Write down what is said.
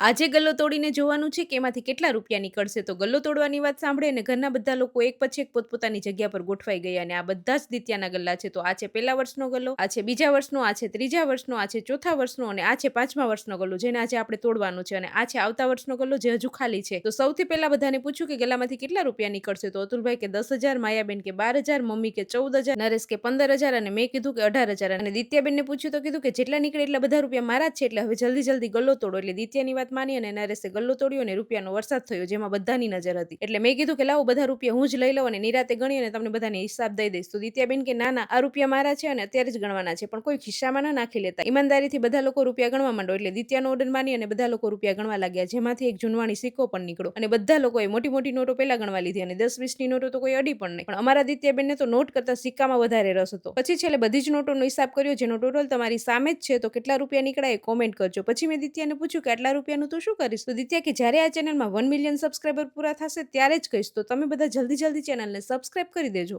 આજે ગલ્લો તોડીને જોવાનું છે કે એમાંથી કેટલા રૂપિયા નીકળશે? તો ગલ્લો તોડવાની વાત સાંભળે અને ઘરના બધા લોકો એક પછી એક પોતપોતાની જગ્યા પર ગોઠવાઈ ગયા અને આ બધા જ દિત્યાના ગલ્લા છે. તો આ છે પહેલા વર્ષનો ગલ્લો, આ છે બીજા વર્ષનો, આ છે ત્રીજા વર્ષનો, આ છે ચોથા વર્ષનો અને આ છે પાંચમા વર્ષનો ગલ્લો, જેને આજે આપણે તોડવાનો છે. અને આ છે આવતા વર્ષનો ગલ્લો જે હજુ ખાલી છે. તો સૌથી પહેલા બધાને પૂછ્યું કે ગલ્લામાંથી કેટલા રૂપિયા નીકળશે? તો અતુલભાઈ કે દસ હજાર, માયાબેન કે બાર હજાર, મમ્મી કે ચૌદ હજાર, નરેશ કે પંદર હજાર અને મેં કીધું કે અઢાર હજાર. અને દિત્યાબેનને પૂછ્યું તો કીધું કે જેટલા નીકળે એટલા બધા રૂપિયા મારા જ છે. એટલે હવે જલ્દી જલ્દી ગલ્લો તોડો. એટલે દિત્યાની વાત માની અને નરેશે ગલ્લો તોડ્યો અને રૂપિયાનો વરસાદ થયો, જેમાં બધાની નજર હતી. એટલે મેં કીધું કે લાવો બધા રૂપિયા હું જ લઈ લઉં અને નિરાતે ગણી અને તમને બધાને હિસાબ દઈ દઈશ. તો દિત્યાબેન કે, ના ના, આ રૂપિયા મારા છે અને અત્યારે જ ગણવાના છે, પણ કોઈ ખિસ્સામાં ના નાખી લેતા. ઈમાનદારીથી બધા લોકો રૂપિયા ગણવા માંડો, એટલે દિત્યાનો ઓર્ડર માની અને બધા લોકો રૂપિયા ગણવા લાગ્યા, જેમાંથી એક જૂનવાણી સિક્કો પણ નીકળ્યો. અને બધા લોકોએ મોટી મોટી નોટો પહેલા ગણવા લીધી અને દસ વીસની નોટો તો કોઈ અડી પણ નહીં. પણ અમારા દિત્યાબેનને તો નોટ કરતા સિક્કામાં વધારે રસ હતો. પછી છેલ્લે બધી જ નોટોનો હિસાબ કર્યો, જેનો ટોટલ તમારી સામે જ છે, તો કેટલા રૂપિયા નીકળ્યા એ કોમેન્ટ કરજો. પછી મેં દિત્યાને પૂછ્યું કે આટલા રૂપિયાનું તું શું કરીશ? તો દિત્યા કે જ્યારે આ ચેનલમાં વન મિલિયન સબસ્ક્રાઈબર પૂરા થશે ત્યારે જ કહીશ. તો તમે બધા જલ્દી જલ્દી ચેનલને સબસ્ક્રાઈબ કરી દેજો.